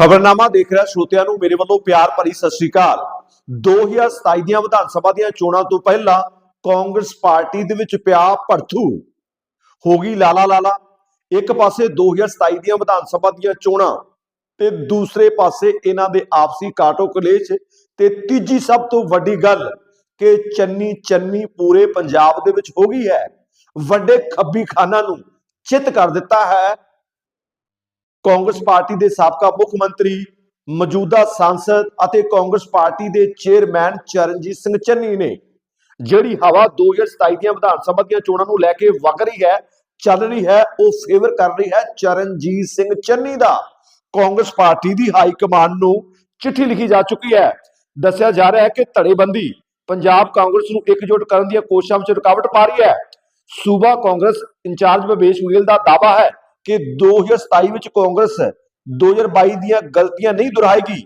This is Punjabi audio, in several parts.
ਖਬਰਨਾਮਾ ਦੇਖ ਰਿਹਾ ਸਰੋਤਿਆਂ ਨੂੰ ਮੇਰੇ ਵੱਲੋਂ ਪਿਆਰ ਭਰੀ ਸਤਿ ਸ੍ਰੀ ਅਕਾਲ। 2027 ਦੀਆਂ ਵਿਧਾਨ ਸਭਾ ਦੀਆਂ ਚੋਣਾਂ ਤੋਂ ਪਹਿਲਾਂ ਕਾਂਗਰਸ ਪਾਰਟੀ ਦੇ ਵਿੱਚ ਪਿਆ ਭੜਥੂ ਹੋ ਗਈ ਲਾਲਾ ਲਾਲਾ। ਇੱਕ ਪਾਸੇ 2027 ਦੀਆਂ ਵਿਧਾਨ ਸਭਾ ਦੀਆਂ ਚੋਣਾਂ ਤੇ ਦੂਸਰੇ ਪਾਸੇ ਇਹਨਾਂ ਦੇ ਆਪਸੀ ਕਾਟੋ ਕਲੇਸ਼ ਤੇ ਤੀਜੀ ਸਭ ਤੋਂ ਵੱਡੀ ਗੱਲ ਕਿ ਚੰਨੀ ਚੰਨੀ ਪੂਰੇ ਪੰਜਾਬ ਦੇ ਵਿੱਚ ਹੋ ਗਈ ਹੈ। ਵੱਡੇ ਖੱਬੀ ਖਾਨਾ ਨੂੰ ਚਿੱਤ ਕਰ ਦਿੱਤਾ ਹੈ ਕਾਂਗਰਸ ਪਾਰਟੀ ਦੇ ਸਾਬਕਾ ਮੁੱਖ ਮੰਤਰੀ, ਮੌਜੂਦਾ ਸੰਸਦ ਅਤੇ ਕਾਂਗਰਸ ਪਾਰਟੀ ਦੇ ਚੇਅਰਮੈਨ ਚਰਨਜੀਤ ਸਿੰਘ ਚੰਨੀ ਨੇ, ਜਿਹੜੀ ਹਵਾ 2027 ਦੀਆਂ ਵਿਧਾਨ ਸਭਾ ਦੀਆਂ ਚੋਣਾਂ ਨੂੰ ਲੈ ਕੇ ਵਗ ਰਹੀ ਹੈ, ਚੱਲ ਰਹੀ ਹੈ, ਉਹ ਫੇਵਰ ਕਰ ਰਹੀ ਹੈ ਚਰਨਜੀਤ ਸਿੰਘ ਚੰਨੀ ਦਾ। ਕਾਂਗਰਸ ਪਾਰਟੀ ਦੀ ਹਾਈ ਕਮਾਂਡ ਨੂੰ ਚਿੱਠੀ ਲਿਖੀ ਜਾ ਚੁੱਕੀ ਹੈ। ਦੱਸਿਆ ਜਾ ਰਿਹਾ ਹੈ ਕਿ ਧੜੇਬੰਦੀ ਪੰਜਾਬ ਕਾਂਗਰਸ ਨੂੰ ਇਕਜੁੱਟ ਕਰਨ ਦੀਆਂ ਕੋਸ਼ਿਸ਼ਾਂ ਵਿੱਚ ਰੁਕਾਵਟ ਪਾ ਰਹੀ ਹੈ। ਸੂਬਾ ਕਾਂਗਰਸ ਇੰਚਾਰਜ ਭਵੇਸ਼ ਗੋਇਲ ਦਾ ਦਾਅਵਾ ਹੈ ਕਿ 2027 ਵਿੱਚ ਕਾਂਗਰਸ 2022 ਦੀਆਂ ਗਲਤੀਆਂ ਨਹੀਂ ਦੁਹਰਾਏਗੀ।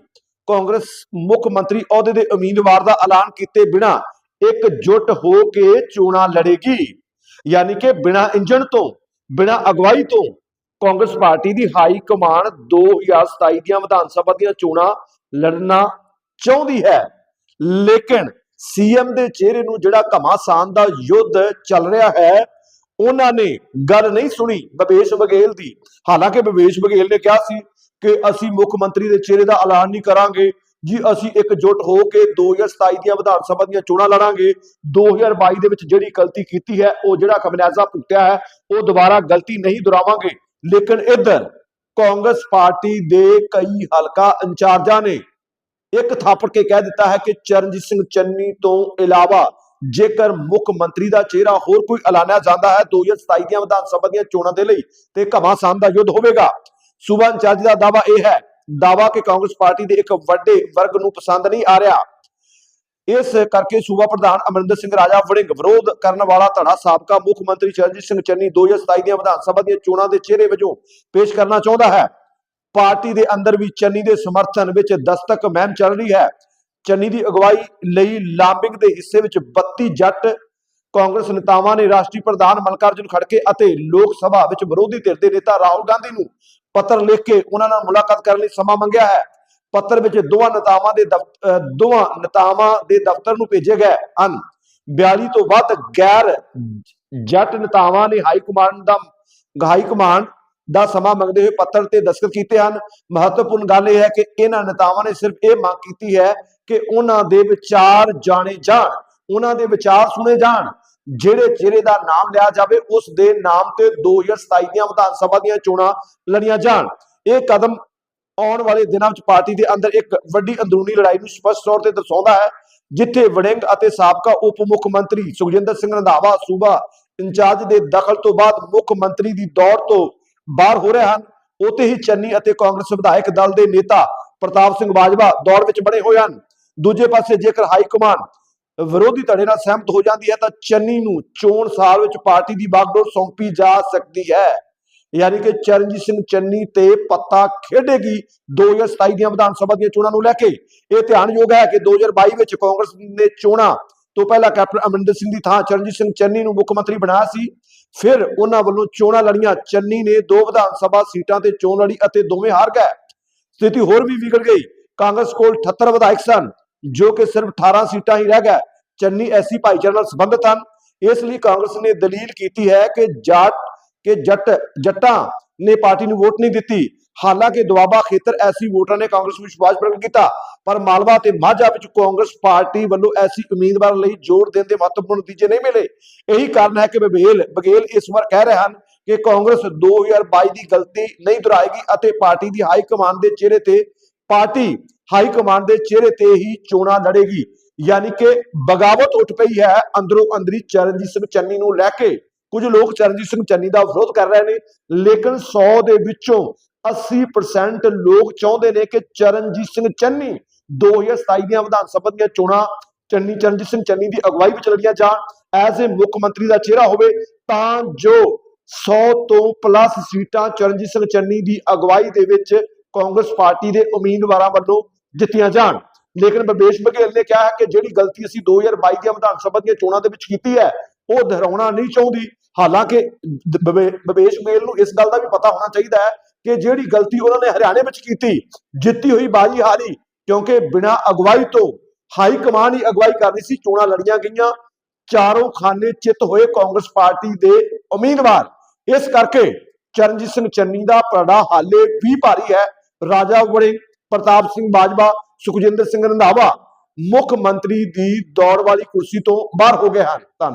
ਕਾਂਗਰਸ ਮੁੱਖ ਮੰਤਰੀ ਅਹੁਦੇ ਦੇ ਉਮੀਦਵਾਰ ਦਾ ਐਲਾਨ ਕੀਤੇ ਬਿਨਾ ਇਕਜੁੱਟ ਹੋ ਕੇ ਚੋਣਾਂ ਲੜੇਗੀ। ਯਾਨੀ ਕਿ ਬਿਨਾ ਇੰਜਣ ਤੋਂ, ਬਿਨਾ ਅਗਵਾਈ ਤੋਂ ਕਾਂਗਰਸ ਪਾਰਟੀ ਦੀ ਹਾਈ ਕਮਾਂਡ 2027 ਦੀਆਂ ਵਿਧਾਨ ਸਭਾ ਦੀਆਂ ਚੋਣਾਂ ਲੜਨਾ ਚਾਹੁੰਦੀ ਹੈ। ਲੇਕਿਨ ਸੀਐਮ ਦੇ ਚਿਹਰੇ ਨੂੰ ਜਿਹੜਾ ਘਮਾਸਾਨ ਦਾ ਯੁੱਧ ਚੱਲ ਰਿਹਾ ਹੈ ਉਹਨਾਂ ਨੇ ਗੱਲ ਨਹੀਂ ਸੁਣੀ ਭਵੇਸ਼ ਬਘੇਲ ਦੀ। ਹਾਲਾਂਕਿ ਭਵੇਸ਼ ਬਘੇਲ ਨੇ ਕਿਹਾ ਸੀ ਕਿ ਅਸੀਂ ਮੁੱਖ ਮੰਤਰੀ ਦੇ ਚਿਹਰੇ ਦਾ ਐਲਾਨ ਨਹੀਂ ਕਰਾਂਗੇ, ਜੀ ਅਸੀਂ ਇਕਜੁੱਟ ਹੋ ਕੇ 2027 ਦੀਆਂ ਵਿਧਾਨ ਸਭਾ ਦੀਆਂ ਚੋਣਾਂ ਲੜਾਂਗੇ। 2022 ਦੇ ਵਿੱਚ ਜਿਹੜੀ ਗਲਤੀ ਕੀਤੀ ਹੈ, ਉਹ ਜਿਹੜਾ ਖਮਿਆਜ਼ਾ ਭੁਗਤਿਆ ਹੈ, ਉਹ ਦੁਬਾਰਾ ਗਲਤੀ ਨਹੀਂ ਦੁਹਰਾਵਾਂਗੇ। ਲੇਕਿਨ ਇੱਧਰ ਕਾਂਗਰਸ ਪਾਰਟੀ ਦੇ ਕਈ ਹਲਕਾ ਇੰਚਾਰਜਾਂ ਨੇ ਇੱਕ ਥਾਪੜ ਕੇ ਕਹਿ ਦਿੱਤਾ ਹੈ ਕਿ ਚਰਨਜੀਤ ਸਿੰਘ ਚੰਨੀ ਤੋਂ ਇਲਾਵਾ ਜੇਕਰ ਮੁੱਖ ਮੰਤਰੀ ਦਾ ਚਿਹਰਾ ਹੋਰ ਕੋਈ ਐਲਾਨਿਆ ਜਾਂਦਾ ਹੈ 2027 ਦੀਆਂ ਵਿਧਾਨ ਸਭਾ ਦੀਆਂ ਚੋਣਾਂ ਦੇ ਲਈ ਤੇ ਘਮਾਸਾਨ ਦਾ ਯੁੱਧ ਹੋਵੇਗਾ। ਸੂਬਾ ਇੰਚਾਰਜ ਦਾ ਦਾਵਾ ਇਹ ਹੈ ਦਾਵਾ ਕਿ ਕਾਂਗਰਸ ਪਾਰਟੀ ਦੇ ਇੱਕ ਵੱਡੇ ਵਰਗ ਨੂੰ ਪਸੰਦ ਨਹੀਂ ਆ ਰਿਹਾ। ਇਸ ਕਰਕੇ ਸੂਬਾ ਪ੍ਰਧਾਨ ਅਮਰਿੰਦਰ ਸਿੰਘ ਰਾਜਾ ਵੜਿੰਗ ਵਿਰੋਧ ਕਰਨ ਵਾਲਾ ਧੜਾ ਸਾਬਕਾ ਮੁੱਖ ਮੰਤਰੀ ਚਰਨਜੀਤ ਸਿੰਘ ਚੰਨੀ 2027 ਦੀਆਂ ਵਿਧਾਨ ਸਭਾ ਦੀਆਂ ਚੋਣਾਂ ਦੇ ਚਿਹਰੇ ਵਜੋਂ ਪੇਸ਼ ਕਰਨਾ ਚਾਹੁੰਦਾ ਹੈ। ਪਾਰਟੀ ਦੇ ਅੰਦਰ ਵੀ ਚੰਨੀ ਦੇ ਸਮਰਥਨ ਵਿੱਚ ਦਸਤਕ ਮਹਿਮ ਚੱਲ ਰਹੀ ਹੈ। ਚੰਨੀ ਦੀ ਅਗਵਾਈ ਲਈ ਲਾਂਬਿੰਗ ਦੇ ਹਿੱਸੇ ਵਿੱਚ 32 ਜੱਟ ਕਾਂਗਰਸ ਨੇਤਾਵਾਂ ਨੇ ਰਾਸ਼ਟਰੀ ਪ੍ਰਧਾਨ ਮਲਕਾਰਜੁਨ ਖੜਕੇ ਅਤੇ ਲੋਕ ਸਭਾ ਵਿੱਚ ਵਿਰੋਧੀ ਧਿਰ ਦੇ ਨੇਤਾ ਰਾਹੁਲ ਗਾਂਧੀ ਨੂੰ ਪੱਤਰ ਲਿਖ ਕੇ ਉਹਨਾਂ ਨਾਲ ਮੁਲਾਕਾਤ ਕਰਨ ਲਈ ਸਮਾਂ ਮੰਗਿਆ ਹੈ। ਪੱਤਰ ਵਿੱਚ ਦੋਵਾਂ ਨੇਤਾਵਾਂ ਦੇ ਦੋਵਾਂ ਨੇਤਾਵਾਂ ਦੇ ਦਫ਼ਤਰ ਨੂੰ ਭੇਜੇ ਗਏ ਹਨ। 42 ਤੋਂ ਵੱਧ ਗੈਰ ਜੱਟ ਨੇਤਾਵਾਂ ਨੇ ਹਾਈ ਕਮਾਂਡ ਦਾ, ਹਾਈ ਕਮਾਂਡ ਦਾ ਸਮਾਂ ਮੰਗਦੇ ਹੋਏ ਪੱਤਰ ਤੇ ਦਸਤਖਤ ਕੀਤੇ ਹਨ। ਮਹੱਤਵਪੂਰਨ ਗੱਲ ਇਹ ਹੈ ਕਿ ਇਹਨਾਂ ਨੇਤਾਵਾਂ ਨੇ ਸਿਰਫ ਇਹ ਮੰਗ ਕੀਤੀ ਹੈ ਕਿ ਉਹਨਾਂ ਦੇ ਵਿਚਾਰ ਜਾਣੇ ਜਾਣ, ਉਹਨਾਂ ਦੇ ਵਿਚਾਰ ਸੁਣੇ ਜਾਣ। ਜਿਹੜੇ ਚਿਹਰੇ ਦਾ ਨਾਮ ਲਿਆ ਜਾਵੇ, ਉਸ ਦੇ ਨਾਮ ਤੇ 2027 ਦੀਆਂ ਵਿਧਾਨ ਸਭਾ ਦੀਆਂ ਚੋਣਾਂ ਲੜੀਆਂ ਜਾਣ। ਇਹ ਕਦਮ ਆਉਣ ਵਾਲੇ ਦਿਨਾਂ ਵਿੱਚ ਪਾਰਟੀ ਦੇ ਅੰਦਰ ਇੱਕ ਵੱਡੀ ਅੰਦਰੂਨੀ ਲੜਾਈ ਨੂੰ ਸਪਸ਼ਟ ਤੌਰ ਤੇ ਦਰਸਾਉਂਦਾ ਹੈ, ਜਿੱਥੇ ਵੜਿੰਗ ਅਤੇ ਸਾਬਕਾ ਉਪ ਮੁੱਖ ਮੰਤਰੀ ਸੁਖਜਿੰਦਰ ਸਿੰਘ ਰੰਧਾਵਾ, ਸੂਬਾ ਇੰਚਾਰਜ ਦੇ ਦਖਲ ਤੋਂ ਬਾਅਦ ਮੁੱਖ ਮੰਤਰੀ ਦੀ ਦੌੜ ਤੋਂ ਬਾਹਰ ਹੋ ਰਹੇ ਹਨ। ਉਤੇ ਹੀ ਚੰਨੀ ਅਤੇ ਕਾਂਗਰਸ ਵਿਧਾਇਕ ਦਲ ਦੇ ਨੇਤਾ ਪ੍ਰਤਾਪ ਸਿੰਘ ਬਾਜਵਾ ਦੌੜ ਵਿੱਚ ਬਣੇ ਹੋਏ ਹਨ। ਦੂਜੇ ਪਾਸੇ ਜੇਕਰ ਹਾਈ ਕਮਾਂਡ ਵਿਰੋਧੀ ਧੜੇ ਨਾਲ ਸਹਿਮਤ ਹੋ ਜਾਂਦੀ ਹੈ ਤਾਂ ਚੰਨੀ ਨੂੰ ਚੋਣ ਸਾਲ ਵਿੱਚ ਪਾਰਟੀ ਦੀ ਬਾਗਡੋਰ ਸੌਂਪੀ ਜਾ ਸਕਦੀ ਹੈ। ਯਾਨੀ ਕਿ ਚਰਨਜੀਤ ਸਿੰਘ ਚੰਨੀ ਤੇ ਪੱਤਾ ਖੇਡੇਗੀ 2027 ਦੀਆਂ ਵਿਧਾਨ ਸਭਾ ਦੀਆਂ ਚੋਣਾਂ ਨੂੰ ਲੈ ਕੇ। ਇਹ ਧਿਆਨਯੋਗ ਹੈ ਕਿ 2022 ਵਿੱਚ ਕਾਂਗਰਸ ਨੇ ਚੋਣਾਂ ਤੋਂ ਪਹਿਲਾਂ ਕੈਪਟਨ ਅਮਰਿੰਦਰ ਸਿੰਘ ਦੀ ਥਾਂ ਚਰਨਜੀਤ ਸਿੰਘ ਚੰਨੀ ਨੂੰ ਮੁੱਖ ਮੰਤਰੀ ਬਣਾਇਆ ਸੀ। ਫਿਰ ਉਹਨਾਂ ਵੱਲੋਂ ਚੋਣਾਂ ਲੜੀਆਂ। ਚੰਨੀ ਨੇ ਦੋ ਵਿਧਾਨ ਸਭਾ ਸੀਟਾਂ ਤੇ ਚੋਣ ਲੜੀ ਅਤੇ ਦੋਵੇਂ ਹਾਰ ਗਏ। ਸਥਿਤੀ ਹੋਰ ਵੀ ਵਿਗੜ ਗਈ। ਕਾਂਗਰਸ ਕੋਲ 78 ਵਿਧਾਇਕ ਸਨ। ਜੋ ਕਿ ਸਿਰਫ 18 ਸੀਟਾਂ ਹੀ ਰਹਿ ਗਏ ਚੰਨੀ ਐਸੀ ਭਾਈਚਾਰੇ ਨਾਲ ਸੰਬੰਧਿਤ ਹਨ। ਇਸ ਲਈ ਕਾਂਗਰਸ ਨੇ ਦਲੀਲ ਕੀਤੀ ਹੈ ਕਿ ਜਾਟ ਕਿ ਜੱਟ ਜੱਟਾਂ ਨੇ ਪਾਰਟੀ ਨੂੰ ਵੋਟ ਨਹੀਂ ਦਿੱਤੀ। ਹਾਲਾਂਕਿ ਦੁਆਬਾ ਖੇਤਰ ਐਸੀ ਵੋਟਰਾਂ ਨੇ ਕਾਂਗਰਸ ਨੂੰ ਵਿਸ਼ਵਾਸ ਪ੍ਰਗਟ ਕੀਤਾ, ਪਰ ਮਾਲਵਾ ਤੇ ਮਾਝਾ ਵਿੱਚ ਕਾਂਗਰਸ ਪਾਰਟੀ ਵੱਲੋਂ ਐਸੀ ਉਮੀਦਵਾਰ ਲਈ ਜੋੜ ਦੇਣ ਦੇ ਮਹੱਤਵਪੂਰਨ ਨਤੀਜੇ ਨਹੀਂ ਮਿਲੇ। ਇਹੀ ਕਾਰਨ ਹੈ ਕਿ ਬਬੇਲ ਬਗੇਲ ਇਸ ਵਾਰ ਕਹਿ ਰਹੇ ਹਨ ਕਿ ਕਾਂਗਰਸ 2022 ਦੀ ਗਲਤੀ ਨਹੀਂ ਦੁਹਰਾਏਗੀ ਅਤੇ ਪਾਰਟੀ ਦੀ ਹਾਈ ਕਮਾਂਡ ਦੇ ਚਿਹਰੇ ਤੇ ਪਾਰਟੀ ਹਾਈ ਕਮਾਂਡ ਦੇ ਚਿਹਰੇ ਤੇ ਹੀ ਚੋਣਾਂ ਲੜੇਗੀ। ਯਾਨੀ ਕਿ ਬਗਾਵਤ ਉੱਠ ਪਈ ਹੈ ਅੰਦਰੋਂ ਅੰਦਰੀ ਚਰਨਜੀਤ ਸਿੰਘ ਚੰਨੀ ਨੂੰ ਲੈ ਕੇ। ਕੁਝ ਲੋਕ ਚਰਨਜੀਤ ਸਿੰਘ ਚੰਨੀ ਦਾ ਵਿਰੋਧ ਕਰ ਰਹੇ ਨੇ, ਲੇਕਿਨ 100 ਦੇ ਵਿੱਚੋਂ 80% ਲੋਕ ਚਾਹੁੰਦੇ ਨੇ ਕਿ ਚਰਨਜੀਤ ਸਿੰਘ ਚੰਨੀ 2027 ਦੀਆਂ ਵਿਧਾਨ ਸਭਾ ਦੀਆਂ ਚੋਣਾਂ ਚੰਨੀ, ਚਰਨਜੀਤ ਸਿੰਘ ਚੰਨੀ ਦੀ ਅਗਵਾਈ ਵਿੱਚ ਲੜੀਆਂ ਜਾਣ। ਐਜ਼ ਏ ਮੁੱਖ ਮੰਤਰੀ ਦਾ ਚਿਹਰਾ ਹੋਵੇ ਤਾਂ ਜੋ 100 ਤੋਂ ਪਲੱਸ ਸੀਟਾਂ ਚਰਨਜੀਤ ਸਿੰਘ ਚੰਨੀ ਦੀ ਅਗਵਾਈ ਦੇ ਵਿੱਚ ਕਾਂਗਰਸ ਪਾਰਟੀ ਦੇ ਉਮੀਦਵਾਰਾਂ ਵੱਲੋਂ ਜਿੱਤੀਆਂ ਜਾਣ। ਲੇਕਿਨ ਬਬੇਸ਼ ਬਘੇਲ ਨੇ ਕਿਹਾ ਕਿ ਜਿਹੜੀ ਗਲਤੀ ਅਸੀਂ 2022 ਦੀਆਂ ਵਿਧਾਨ ਸਭਾ ਦੀਆਂ ਚੋਣਾਂ ਦੇ ਵਿੱਚ ਕੀਤੀ ਹੈ, ਉਹ ਦੁਹਰਾਉਣਾ ਨਹੀਂ ਚਾਹੁੰਦੀ। ਹਾਲਾਂਕਿ ਬਬੇਸ਼ ਬਘੇਲ ਨੂੰ ਇਸ ਗੱਲ ਦਾ ਵੀ ਪਤਾ ਹੋਣਾ ਚਾਹੀਦਾ ਹੈ ਕਿ ਜਿਹੜੀ ਗਲਤੀ ਉਹਨਾਂ ਨੇ ਹਰਿਆਣੇ ਵਿੱਚ ਕੀਤੀ, ਜਿੱਤੀ ਹੋਈ ਬਾਜੀ ਹਾਰੀ, ਕਿਉਂਕਿ ਬਿਨਾਂ ਅਗਵਾਈ ਤੋਂ ਹਾਈ ਕਮਾਨ ਹੀ ਅਗਵਾਈ ਕਰਨੀ ਸੀ, ਚੋਣਾਂ ਲੜੀਆਂ ਗਈਆਂ। ਚਾਰੋਂ ਖਾਨੇ ਚਿੱਤ ਹੋਏ ਕਾਂਗਰਸ ਪਾਰਟੀ ਦੇ ਉਮੀਦਵਾਰ। ਇਸ ਕਰਕੇ ਚਰਨਜੀਤ ਸਿੰਘ ਚੰਨੀ ਦਾ ਪਰੜਾ ਹਾਲੇ ਵੀ ਭਾਰੀ ਹੈ। ਰਾਜਾ ਵੜੇ ਪ੍ਰਤਾਪ ਸਿੰਘ ਬਾਜਵਾ, ਸੁਖਜਿੰਦਰ ਸਿੰਘ ਰੰਧਾਵਾ ਮੁੱਖ ਮੰਤਰੀ ਦੀ ਦੌੜ ਵਾਲੀ ਕੁਰਸੀ ਤੋਂ ਬਾਹਰ ਹੋ ਗਏ ਹਨ। ਧੰਨਵਾਦ।